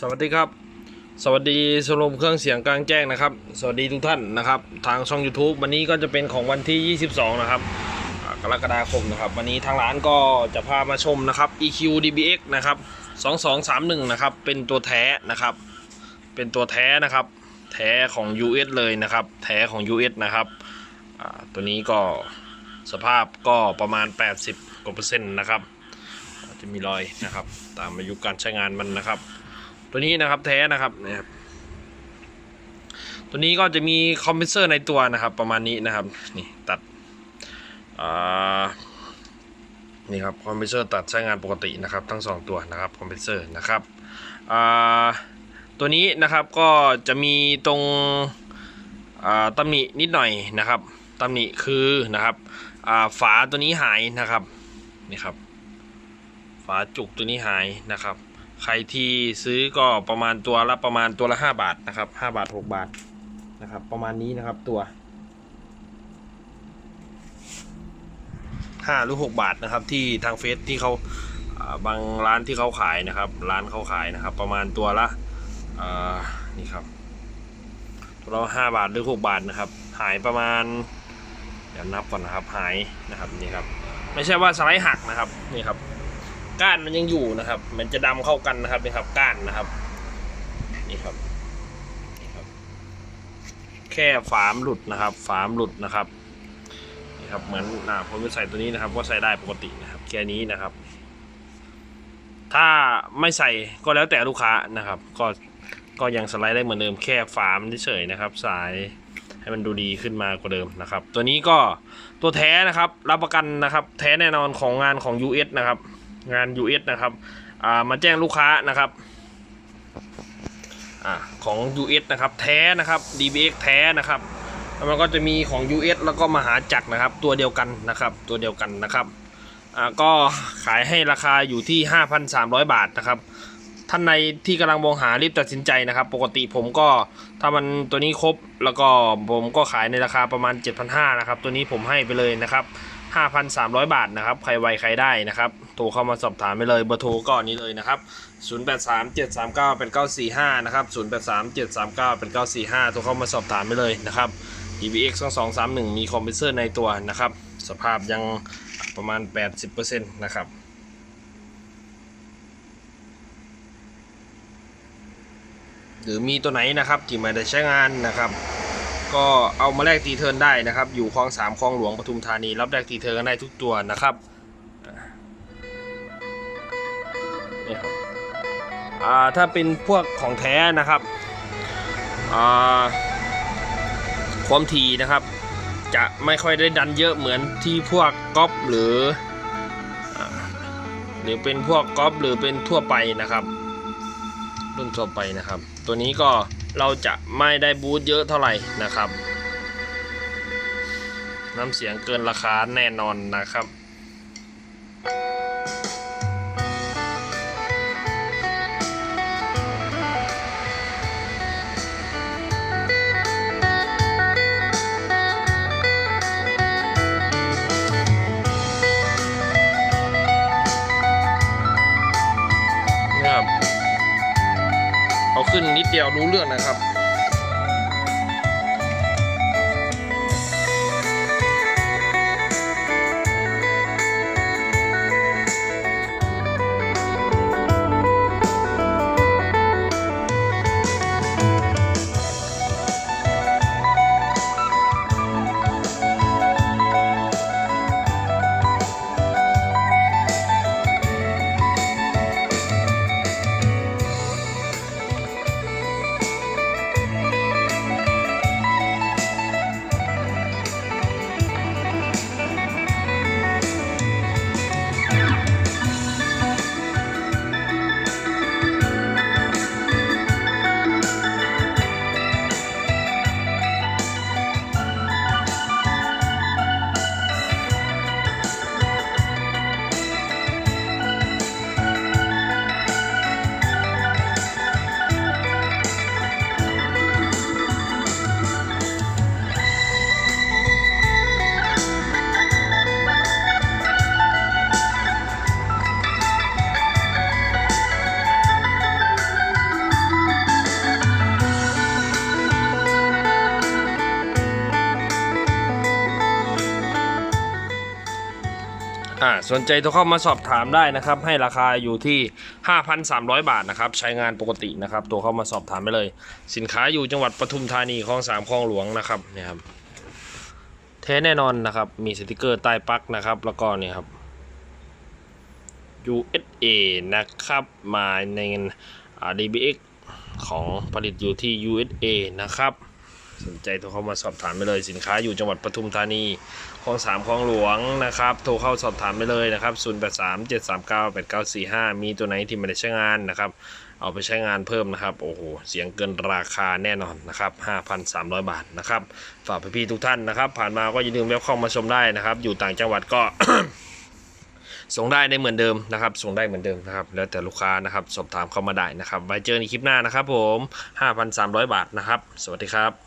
สวัสดีครับ สวัสดีสรุปเครื่องเสียงกลางแจ้งนะครับ สวัสดีทุกท่านนะครับ ทางช่อง YouTube วันนี้ก็จะเป็นของวันที่ 22 นะครับกรกฎาคมนะครับ วันนี้ทางร้านก็จะพามาชมนะครับ EQ DBX นะครับ 2231 นะครับ เป็นตัวแท้นะครับ เป็นตัวแท้นะครับ แท้ของ US เลยนะครับ แท้ของ US นะครับตัวนี้ก็สภาพก็ประมาณ 80กว่าเปอร์เซ็นต์นะครับ จะมีรอยนะครับ ตามอายุการใช้งานมันนะครับ ตัวนี้นะครับแท้นะครับนะครับ ตัวนี้ก็จะมีคอมเพรสเซอร์ในตัวนะครับ ประมาณนี้นะครับ นี่ตัดอ่านี่ครับคอมเพรสเซอร์ตัดใช้งานปกตินะครับ ทั้งสองตัวนะครับคอมเพรสเซอร์นะครับอ่าตัวนี้นะครับก็จะมีตรงตำหนินิดหน่อยนะครับตำหนิคือนะครับฝาตัวนี้หายนะครับนี่ครับ ฝาจุกตัวนี้หายนะครับ ใครที่ซื้อก็ประมาณตัวละประมาณตัวละ5บาทนะครับ5บาท6บาทนะครับ ประมาณนี้นะครับตัว5หรือ6บาทนะครับ ที่ทางเฟซที่เขาบางร้านที่เขาขายนะครับ ร้านเขาขายนะครับ ประมาณตัวละนี่ครับตัวละ5บาทหรือ6บาทนะครับ หายประมาณ เดี๋ยวนับก่อนนะครับหายนะครับนี่ครับ ไม่ใช่ว่าสไลด์หักนะครับนี่ครับ ก้านมันยังอยู่นะครับ มันจะดำเข้ากันนะครับนี่ครับก้านนะครับ นี่ครับนี่ครับ แค่ฝามหลุดนะครับ ฝามหลุดนะครับนี่ครับเหมือนอ่าผมจะใส่ตัวนี้นะครับ ก็ใส่ได้ปกตินะครับแค่นี้นะครับ ถ้าไม่ใส่ก็แล้วแต่ลูกค้านะครับ ก็ก็ยังสไลด์ได้เหมือนเดิมแค่ฝามเฉยๆนะครับ สายให้มันดูดีขึ้นมากว่าเดิมนะครับ ตัวนี้ก็ตัวแท้นะครับ รับประกันนะครับ แท้แน่นอนของงานของ US นะครับ งาน US นะครับมาแจ้งลูกค้านะครับอของ US นะครับแท้นะครับ DBX แท้นะครับแล้วมันก็จะมีของ US แล้วก็มหาจักรนะครับ ตัวเดียวกันนะครับ ตัวเดียวกันนะครับก็ขายให้ราคาอยู่ที่ 5,300 บาทนะครับท่านในที่กำลังมองหารีบตัดสินใจนะครับ ปกติผมก็ถ้ามันตัวนี้ครบแล้วก็ผมก็ขายในราคาประมาณ 7,500นะครับ ตัวนี้ผมให้ไปเลยนะครับ 5,300 บาทนะครับ ใครไวใครได้นะครับ โทรเข้ามาสอบถามไปเลย เบอร์โทรก็อนนี้เลยนะครับ 083739เป็น945 นะครับ 083739เป็น945 โทรเข้ามาสอบถามไปเลยนะครับ DBX 2231 มีคอมเพรสเซอร์ในตัวนะครับ สภาพยังประมาณ 80%นะครับหรือมีตัวไหนนะครับที่ไม่ได้ใช้งานนะครับ ก็เอามาแลกตีเทิร์นได้นะครับ อยู่คลองสามคลองหลวงปทุมธานี รับแลกตีเทิร์นกันได้ทุกตัวนะครับนี่ครับอ่าถ้าเป็นพวกของแท้นะครับอ่าความถี่นะครับ จะไม่ค่อยได้ดันเยอะเหมือนที่พวกก๊อปหรืออหรือเป็นพวกก๊อปหรือเป็นทั่วไปนะครับ รุ่นทั่วไปนะครับ ตัวนี้ก็ เราจะไม่ได้บูทเยอะเท่าไหร่นะครับ น้ำเสียงเกินราคาแน่นอนนะครับ ขึ้นนิดเดียวรู้เรื่องนะครับ สนใจโทรเข้ามาสอบถามได้นะครับ ให้ราคาอยู่ที่ 5,300 บาทนะครับ ใช้งานปกตินะครับโทรเข้ามาสอบถามไปเลย สินค้าอยู่จังหวัดปทุมธานีคลองสามคลองหลวงนะครับเนี่ยครับเทแน่นอนนะครับ มีสติกเกอร์ใต้ปลั๊กนะครับ แล้วก็เนี่ยครับ USA นะครับ มาใน DBX ของผลิตอยู่ที่ USA นะครับ สนใจโทรเข้ามาสอบถามไปเลยสินค้าอยู่จังหวัดปทุมธานีคลองสามคลองหลวงนะครับ โทรเข้าสอบถามไปเลยนะครับ0 8 3 7 3 9 8 9 4 5 มีตัวไหนที่ไม่ได้ใช้งานนะครับ เอาไปใช้งานเพิ่มนะครับ โอ้โห เสียงเกินราคาแน่นอนนะครับ 5,300 บาทนะครับ ฝากพี่ๆทุกท่านนะครับ ผ่านมาก็อย่าลืมแวะเข้ามาชมได้นะครับ อยู่ต่างจังหวัดก็ส่งได้ได้เหมือนเดิมนะครับ ส่งได้เหมือนเดิมนะครับ แล้วแต่ลูกค้านะครับ สอบถามเข้ามาได้นะครับ ไว้เจอในคลิปหน้านะครับผม 5,300 บาทนะครับ สวัสดีครับ